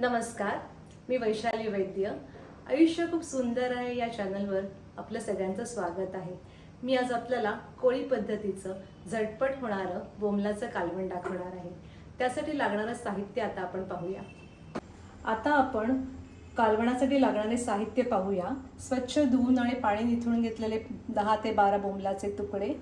नमस्कार मी वैशाली वैद्य. आयुष्य खूप सुंदर आहे या चॅनलवर आपलं सगळ्यांचं स्वागत आहे. मी आज आपल्याला कोळी पद्धतीचं झटपट होणारं बोमलाचं कालवण दाखवणार आहे. त्यासाठी लागणारं साहित्य आता आपण पाहूया. आता आपण कालवणासाठी लागणारे साहित्य पाहूया. स्वच्छ धुवून आणि पाणी निथळून घेतलेले दहा ते बारा बोंबलाचे तुकडे.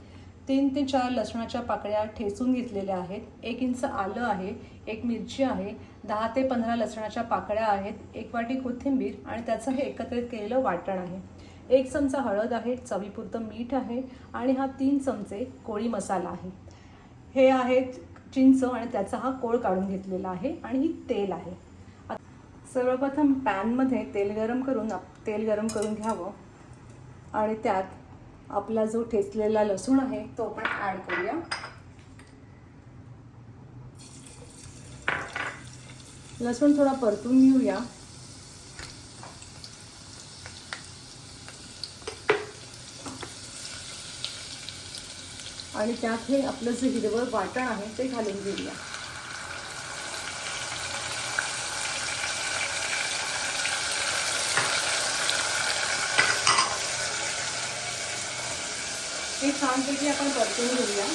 तीन ते चार लसणाच्या पाकळ्या ठेचून घेतलेल्या आहेत. एक इंच आलं आहे एक मिरची आहे दहा ते पंधरा लसणाच्या पाकळ्या आहेत एक वाटी कोथिंबीर आणि त्याचं हे एकत्रित केलेलं वाटण आहे. एक चमचा हळद आहे चवीपुरतं मीठ आहे आणि हा तीन चमचे कोळी मसाला आहे. हे आहे चिंच आणि त्याचा हा कोळ काढून घेतलेला आहे आणि ही तेल आहे. सर्वप्रथम पॅनमध्ये तेल गरम करून तेल गरम करून घ्यावं आणि त्यात आपला जो ठेचलेला लसूण आहे तो आपण ॲड करूया. लसूण थोडा परतून घेऊया. आणि त्यात हे आपलं जे हिरवं वाटण आहे ते घालून घेऊया. हे छानपैकी आपण परतून घेऊया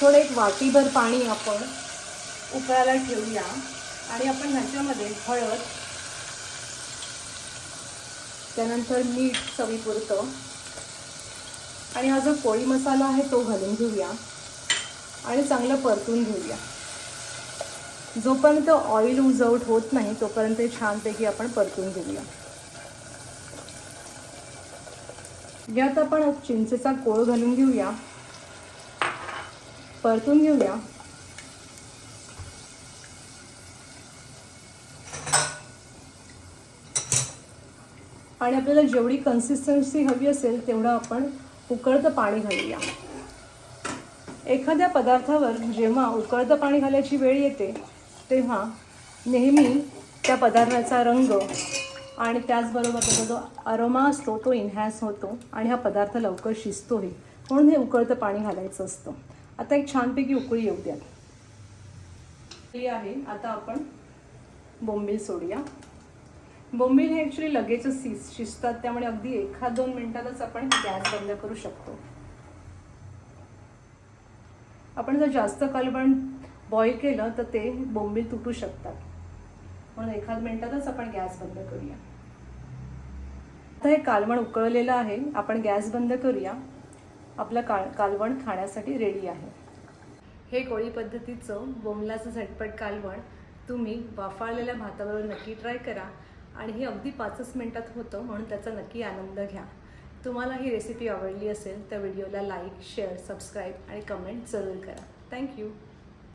थोडं एक वाटीभर पाणी आपण उकळायला ठेवूया आणि आपण ह्याच्यामध्ये हळद त्यानंतर मीठ चवीपुरतं आणि हा जो पोळी मसाला आहे तो घालून घेऊया आणि चांगलं परतून घेऊया. जोपर्यंत ऑइल उजवट होत नाही तोपर्यंत छानपैकी आपण परतून घेऊया. यात आपण चिंचेचा कोळ घालून घेऊया. परतून घेऊया. आणि आपल्याला जेवढी कन्सिस्टन्सी हवी असेल तेवढं आपण उकळतं पाणी घालूया. एखाद्या पदार्थावर जेव्हा उकळतं पाणी घालायची वेळ येते तेव्हा नेहमी त्या पदार्थाचा रंग आणि त्याचबरोबर त्याचा जो अरोमा असतो तो इन्हॅन्स होतो आणि हा पदार्थ लवकर शिजतोही म्हणून हे उकळतं पाणी घालायचं असतं. आता एक छानपैकी उकळी येऊ द्या. हे आहे. आता आपण बोंबील सोडूया. बोंबील हे ॲक्च्युली लगेचच शिज शिजतात. त्यामुळे अगदी एखाद दोन मिनटातच आपण गॅस बंद करू शकतो. आपण जर जास्त कलबण बॉईल केलं तर ते बोंबील तुटू शकतात. म्हणून एखाद मिनिटातच आपण गॅस बंद करूया. आता हे कालवण उकळलेलं आहे. आपण गॅस बंद करूया. आपलं काळ कालवण खाण्यासाठी रेडी आहे. हे कोळी पद्धतीचं बोंबलाचं झटपट कालवण तुम्ही वाफाळलेल्या भाताबरोबर नक्की ट्राय करा आणि हे अगदी पाचच मिनटात होतं म्हणून त्याचा नक्की आनंद घ्या. तुम्हाला ही रेसिपी आवडली असेल तर व्हिडिओला लाईक शेअर सबस्क्राईब आणि कमेंट जरूर करा. Thank you